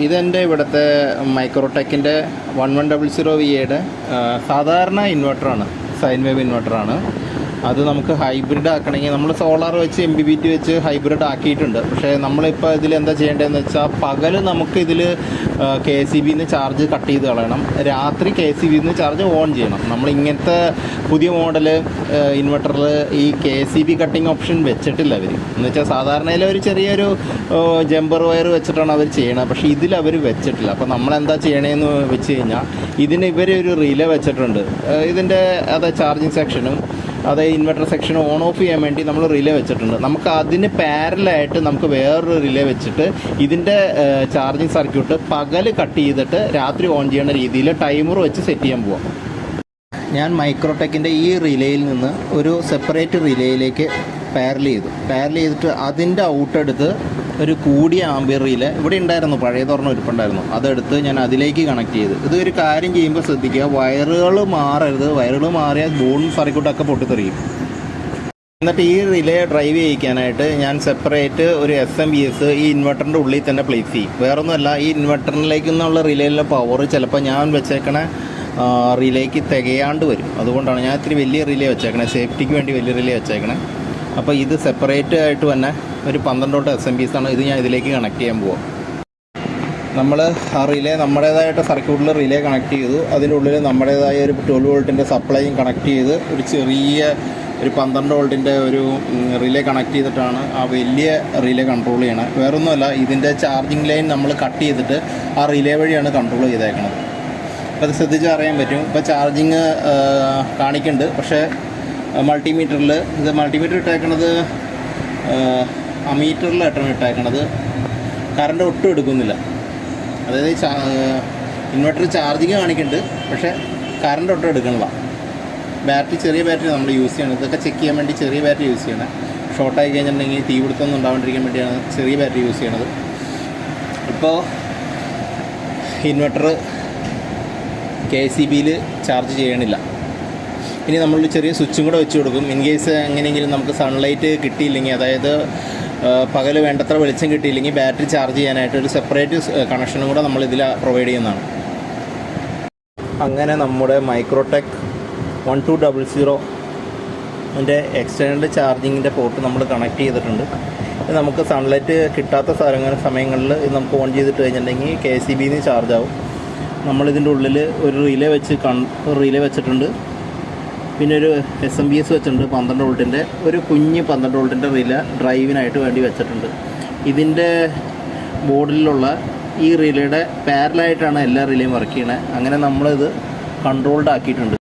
ഇതെന്റെ ഇവിടുത്തെ മൈക്രോടെക്കിന്റെ one one double zero V എയുടെ സാധാരണ ഇൻവെർട്ടറാണ് സൈൻ വേവ് ഇൻവെർട്ടറാണ് അത് നമുക്ക് ഹൈബ്രിഡ് ആക്കണമെങ്കിൽ നമ്മൾ സോളാർ വെച്ച് എം ബി ബി ടി വെച്ച് ഹൈബ്രിഡ് ആക്കിയിട്ടുണ്ട്. പക്ഷേ നമ്മളിപ്പോൾ ഇതിൽ എന്താ ചെയ്യേണ്ടതെന്ന് വെച്ചാൽ പകൽ നമുക്ക് ഇതിൽ കെ സി ബിന്ന് ചാർജ് കട്ട് ചെയ്ത് കളയണം. രാത്രി കെ സി ബിന്ന് ചാർജ് ഓൺ ചെയ്യണം. നമ്മൾ ഇങ്ങനത്തെ പുതിയ മോഡൽ ഇൻവെർട്ടറിൽ ഈ K C B cutting option വെച്ചിട്ടില്ല അവർ എന്ന് വെച്ചാൽ സാധാരണയിൽ ഒരു ചെറിയൊരു ജമ്പർ വയർ വെച്ചിട്ടാണ് അവർ ചെയ്യണത്. പക്ഷേ ഇതിൽ അവർ വെച്ചിട്ടില്ല. അപ്പോൾ നമ്മളെന്താ ചെയ്യണേന്ന് വെച്ച് കഴിഞ്ഞാൽ ഇതിന് ഇവർ ഒരു റിലേ വെച്ചിട്ടുണ്ട്. ഇതിന്റെ അത് ചാർജിങ് സെക്ഷനും അത് ഇൻവെർട്ടർ സെക്ഷൻ ഓൺ ഓഫ് ചെയ്യാൻ വേണ്ടി നമ്മൾ റിലേ വെച്ചിട്ടുണ്ട്. നമുക്ക് അതിന് പാരലായിട്ട് നമുക്ക് വേറൊരു റിലേ വെച്ചിട്ട് ഇതിന്റെ ചാർജിങ് സർക്യൂട്ട് പകൽ കട്ട് ചെയ്തിട്ട് രാത്രി ഓൺ ചെയ്യുന്ന രീതിയിൽ ടൈമർ വെച്ച് സെറ്റ് ചെയ്യാൻ പോവാം. ഞാൻ മൈക്രോടെക്കിന്റെ ഈ റിലേയിൽ നിന്ന് ഒരു സെപ്പറേറ്റ് റിലേയിലേക്ക് പാരൽ ചെയ്തു. പാരൽ ചെയ്തിട്ട് അതിന്റെ ഔട്ട് എടുത്ത് ഒരു കൂടിയ ആംബിയർ ഇവിടെ ഉണ്ടായിരുന്നു പഴയ തുറന്ന ഉരുപ്പുണ്ടായിരുന്നു. അതെടുത്ത് ഞാൻ അതിലേക്ക് കണക്ട് ചെയ്ത്. ഇത് ഒരു കാര്യം ചെയ്യുമ്പോൾ ശ്രദ്ധിക്കുക വയറുകൾ മാറരുത്. വയറുകൾ മാറിയാൽ ബോൺ സർക്യൂട്ടൊക്കെ പൊട്ടിത്തെറിയും. എന്നിട്ട് ഈ റിലേ ഡ്രൈവ് ചെയ്യിക്കാനായിട്ട് ഞാൻ സെപ്പറേറ്റ് ഒരു എസ് എം ബി എസ് ഈ ഇൻവെർട്ടറിന്റെ ഉള്ളിൽ തന്നെ പ്ലേസ് ചെയ്യും. വേറൊന്നുമല്ല ഈ ഇൻവെർട്ടറിലേക്ക് നിന്നുള്ള റിലേയിലെ പവർ ചിലപ്പോൾ ഞാൻ വെച്ചേക്കണ റിലേക്ക് തികയാണ്ട് വരും. അതുകൊണ്ടാണ് ഞാൻ ഇത്തിരി വലിയ റിലേ വെച്ചേക്കണേ. സേഫ്റ്റിക്ക് വേണ്ടി വലിയ റിലേ വെച്ചേക്കണേ. അപ്പോൾ ഇത് സെപ്പറേറ്റ് ആയിട്ട് തന്നെ ഒരു പന്ത്രണ്ടോട്ട് എസ് എം ആണ്. ഇത് ഞാൻ ഇതിലേക്ക് കണക്ട് ചെയ്യാൻ പോവാം. നമ്മൾ ആ റിലേ നമ്മുടേതായിട്ട് സർക്യൂട്ടിൽ റിലേ കണക്ട് ചെയ്തു. അതിന്റെ ഉള്ളിൽ നമ്മുടേതായ ഒരു ട്വൽവ് വോൾട്ടിന്റെ സപ്ലൈയും കണക്ട് ചെയ്ത് ഒരു ചെറിയ ഒരു പന്ത്രണ്ട് വോൾട്ടിന്റെ ഒരു റിലേ കണക്ട് ചെയ്തിട്ടാണ് ആ വലിയ റിലേ കൺട്രോൾ ചെയ്യണത് വേറൊന്നുമല്ല ഇതിന്റെ ചാർജിങ് ലൈൻ നമ്മൾ കട്ട് ചെയ്തിട്ട് ആ റിലേ വഴിയാണ് കൺട്രോൾ ചെയ്തേക്കുന്നത് അപ്പോൾ അത് ശ്രദ്ധിച്ച് അറിയാൻ പറ്റും. ഇപ്പോൾ ചാർജിങ് കാണിക്കുന്നുണ്ട് പക്ഷേ മൾട്ടിമീറ്ററിൽ ഇത് മൾട്ടിമീറ്റർ ഇട്ടേക്കണത് അമീറ്ററിലായിട്ടാണ് ഇട്ടേക്കണത്. കറണ്ട് ഒട്ടും എടുക്കുന്നില്ല. അതായത് ഇൻവെർട്ടർ ചാർജിങ് കാണിക്കുന്നുണ്ട് പക്ഷേ കറണ്ട് ഒട്ടും എടുക്കണില്ല. ബാറ്ററി ചെറിയ ബാറ്ററി നമ്മൾ യൂസ് ചെയ്യണം. ഇതൊക്കെ ചെക്ക് ചെയ്യാൻ വേണ്ടി ചെറിയ ബാറ്ററി യൂസ് ചെയ്യണം. ഷോർട്ടായി കഴിഞ്ഞിട്ടുണ്ടെങ്കിൽ തീ പിടുത്തൊന്നും ഉണ്ടാവാണ്ടിരിക്കാൻ വേണ്ടിയാണ് ചെറിയ ബാറ്ററി യൂസ് ചെയ്യണത്. ഇപ്പോൾ ഇൻവെർട്ടർ കെ സി ബിയിൽ ചാർജ് ചെയ്യണില്ല. ഇനി നമ്മൾ ചെറിയ സ്വിച്ചും കൂടെ വെച്ച് കൊടുക്കും. ഇൻ കേസ് എങ്ങനെയെങ്കിലും നമുക്ക് സൺലൈറ്റ് കിട്ടിയില്ലെങ്കിൽ അതായത് പകൽ വേണ്ടത്ര വെളിച്ചം കിട്ടിയില്ലെങ്കിൽ ബാറ്ററി ചാർജ് ചെയ്യാനായിട്ട് ഒരു സെപ്പറേറ്റ് കണക്ഷനും കൂടെ നമ്മൾ ഇതിൽ പ്രൊവൈഡ് ചെയ്യുന്നതാണ്. അങ്ങനെ നമ്മുടെ Microtek one two double zero അതിന്റെ എക്സ്റ്റേണൽ ചാർജിങ്ങിന്റെ പോർട്ട് നമ്മൾ കണക്ട് ചെയ്തിട്ടുണ്ട്. നമുക്ക് സൺലൈറ്റ് കിട്ടാത്ത സ്ഥലങ്ങൾ സമയങ്ങളിൽ ഇത് നമുക്ക് ഓൺ ചെയ്തിട്ട് കഴിഞ്ഞിട്ടുണ്ടെങ്കിൽ കെ സി ബിന്ന് ചാർജ് ആവും. നമ്മളിതിന്റെ ഉള്ളിൽ ഒരു റിലേ വെച്ച് കൺ റിലേ വെച്ചിട്ടുണ്ട്. പിന്നെ ഒരു എസ് എം ബി എസ് വെച്ചിട്ടുണ്ട് പന്ത്രണ്ട് വോൾട്ടിന്റെ. ഒരു കുഞ്ഞ് പന്ത്രണ്ട് വോൾട്ടിന്റെ റിലേ ഡ്രൈവിനായിട്ട് വേണ്ടി വെച്ചിട്ടുണ്ട്. ഇതിന്റെ ബോർഡിലുള്ള ഈ റിലേയുടെ പാരലായിട്ടാണ് എല്ലാ റിലേയും വർക്ക് ചെയ്യണത് അങ്ങനെ നമ്മളിത് കൺട്രോൾഡ് ആക്കിയിട്ടുണ്ട്.